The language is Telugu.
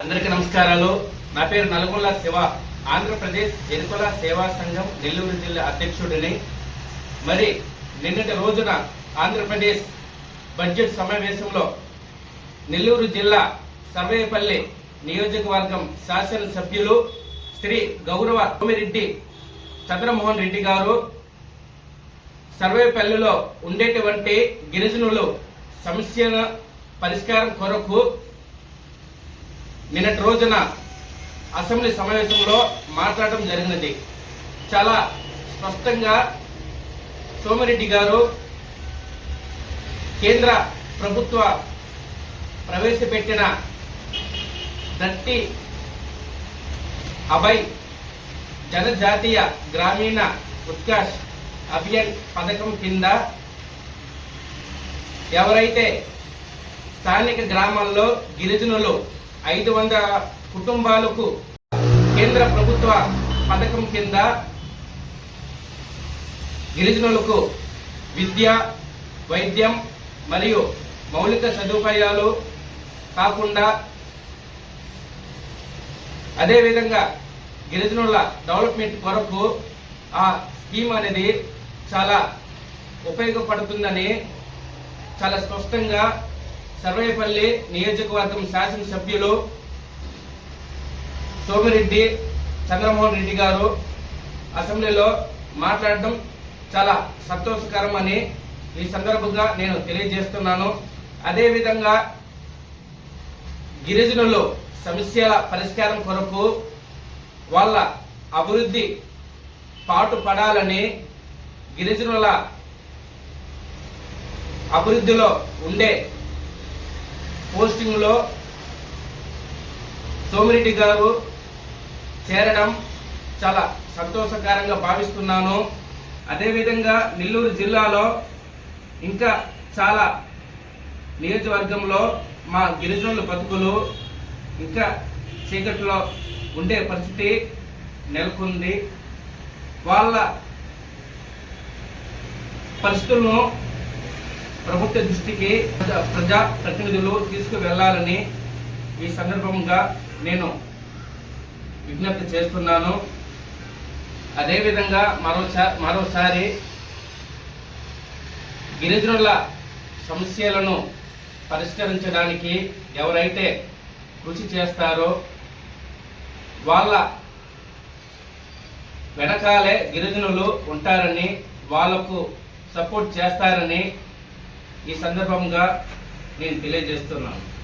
అందరికీ నమస్కారాలు. నా పేరు నల్గొండ శివ ఆంధ్రప్రదేశ్ ఎరుకుల సేవా సంఘం నెల్లూరు జిల్లా అధ్యక్షుడిని. మరి నిన్నటి రోజున ఆంధ్రప్రదేశ్ బడ్జెట్ సమావేశంలో నెల్లూరు జిల్లా సర్వేపల్లి నియోజకవర్గం శాసనసభ్యులు శ్రీ గౌరవ సోమిరెడ్డి చంద్రమోహన్ రెడ్డి గారు సర్వేపల్లిలో ఉండేటువంటి గిరిజనులు సమస్యల పరిష్కారం కొరకు నిన్నటి రోజున అసెంబ్లీ సమావేశంలో మాట్లాడటం జరిగినది. చాలా స్పష్టంగా సోమిరెడ్డి గారు కేంద్ర ప్రభుత్వ ప్రవేశపెట్టిన దట్టి అభయ్ జనజాతీయ గ్రామీణ ఉత్కర్ష్ అభియాన్ పథకం కింద ఎవరైతే స్థానిక గ్రామాల్లో గిరిజనులు ఐదు వందల కుటుంబాలకు కేంద్ర ప్రభుత్వ పథకం కింద గిరిజనులకు విద్య వైద్యం మరియు మౌలిక సదుపాయాలు కాకుండా అదేవిధంగా గిరిజనుల డెవలప్మెంట్ కొరకు ఆ స్కీమ్ అనేది చాలా ఉపయోగపడుతుందని చాలా స్పష్టంగా సర్వేపల్లి నియోజకవర్గం శాసనసభ్యులు సోమిరెడ్డి చంద్రమోహన్ రెడ్డి గారు అసెంబ్లీలో మాట్లాడటం చాలా సంతోషకరం అని ఈ సందర్భంగా నేను తెలియజేస్తున్నాను. అదేవిధంగా గిరిజనులు సమస్యల పరిష్కారం కొరకు వాళ్ళ అభివృద్ధి పాటుపడాలని గిరిజనుల అభివృద్ధిలో ఉండే పోస్టింగ్లో సోమిరెడ్డి గారు చేరడం చాలా సంతోషకరంగా భావిస్తున్నాను. అదేవిధంగా నెల్లూరు జిల్లాలో ఇంకా చాలా నియోజకవర్గంలో మా గిరిజనుల బతుకులు ఇంకా చీకట్లో ఉండే పరిస్థితి నెలకొంది. వాళ్ళ పరిస్థితులను ప్రభుత్వ దృష్టికి ప్రజా- ప్రజా ప్రతినిధులు తీసుకువెళ్ళాలని ఈ సందర్భంగా నేను విజ్ఞప్తి చేస్తున్నాను. అదేవిధంగా మరోసా మరోసారి గిరిజనుల సమస్యలను పరిష్కరించడానికి ఎవరైతే కృషి చేస్తారో వాళ్ళ వెనకాలే గిరిజనులు ఉంటారని వాళ్ళకు సపోర్ట్ చేస్తారని ఈ సందర్భంగా నేను తెలియజేస్తున్నాను.